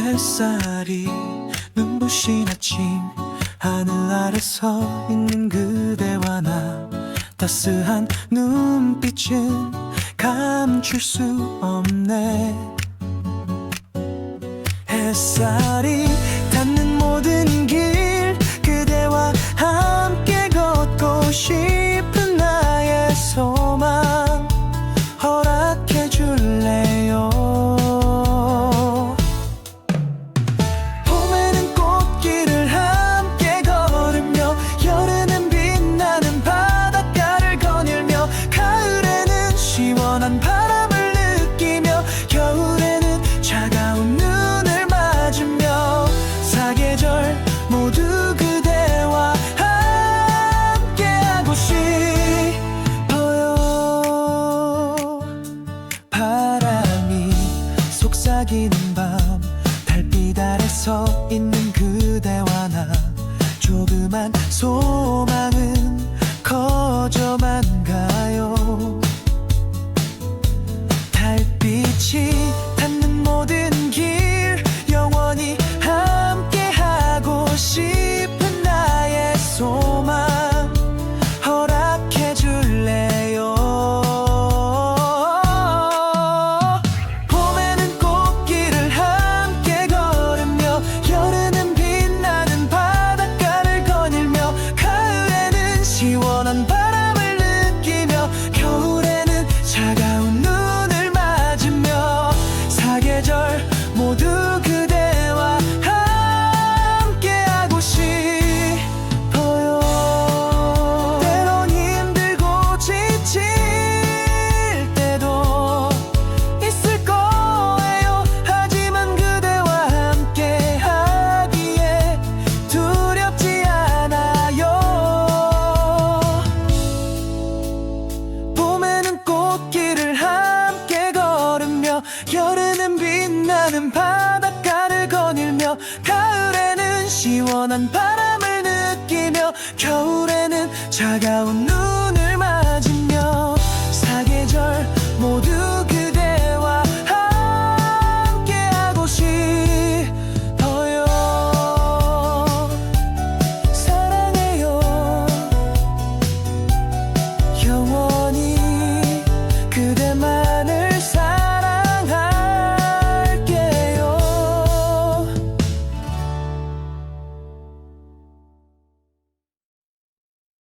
햇살이 눈부신 아침 하늘 아래 서 있는 그대와 나 따스한 눈빛은 감출 수 없네. 햇살이 여름은 빛나는 바닷가를 거닐며 가을에는 시원한 바람을 느끼며 겨울에는 차가운 눈